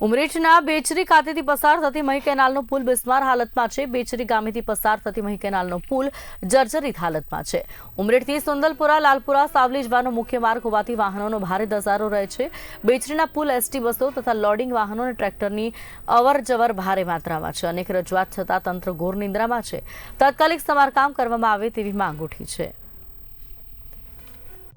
ઉમરેઠના બેચરી ખાતેથી પસાર થતી મહી કેનાલનો પુલ બિસ્માર હાલતમાં છે. બેચરી ગામેથી પસાર થતી મહી કેનાલનો પુલ જર્જરિત હાલતમાં છે. ઉમરેઠથી સુંદલપુરા, લાલપુરા, સાવલી જવાનો મુખ્ય માર્ગ હોવાથી વાહનોનો ભારે ધસારો રહે છે. બેચરીના પુલ એસટી બસો તથા લોડિંગ વાહનો અને ટ્રેક્ટરની અવરજવર ભારે માત્રામાં છે. અનેક રજૂઆત છતાં તંત્ર ઘોર નિંદ્રામાં છે. તાત્કાલિક સમારકામ કરવામાં આવે તેવી માંગ ઉઠી છે.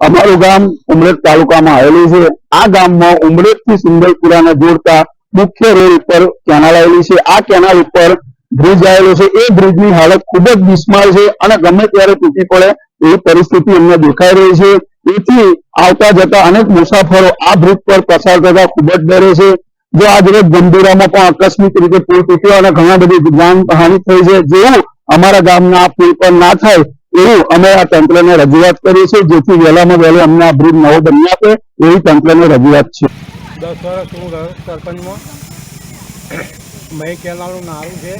અમારું ગામ ઉમરેઠ તાલુકામાં આવેલું છે. આ ગામમાં ઉમરેઠથી સુંદરપુરાને જોડતા મુખ્ય રોડ ઉપર કેનાલ આવેલી છે. આ કેનાલ ઉપર બ્રિજ આવેલો છે. એ બ્રિજની હાલત ખૂબ જ બિસ્માર છે અને ગમે ત્યારે તૂટી પડે એવી પરિસ્થિતિ અમને દેખાઈ રહી છે. એથી આવતા જતા અનેક મુસાફરો આ બ્રિજ પર પસાર થતા ખૂબ જ ડરે છે. જો આજ રોજ ગંભીરામાં પણ આકસ્મિક રીતે પુલ તૂટ્યો અને ઘણા બધી જાનહાનિ થઈ છે. જેવું અમારા ગામના પુલ પર ના થાય એવું અમે આ તંત્રને રજૂઆત કરી છે જેથી વહેલામાં વહેલું અમને આ બ્રિજ નવો બની આપે, એવી તંત્રને રજૂઆત છે. દસ વર્ષ હું સરપંચમાં. મહી કેનાલનું નારું છે.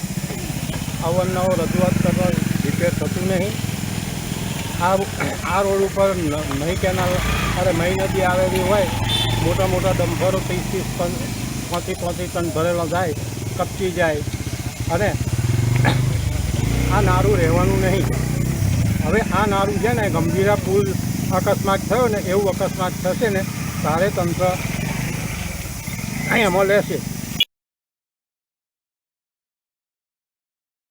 અવારનવાર રજૂઆત કરવા રિપેર થતું નહીં. આ આ રોડ ઉપર મહી કેનાલ, અરે મહી નદી આવેલી હોય, મોટા મોટા ડમ્ફરો ત્રીસ ત્રીસ ટન, પાંત્રીસ પાંત્રીસ ટન ભરેલો જાય, કપચી જાય. અને આ નારું રહેવાનું નહીં. હવે આ નારું છે ને ગંભીરા પુલ અકસ્માત થયો ને એવું અકસ્માત થશે ને તારે તંત્ર અહીં એમાં લેશે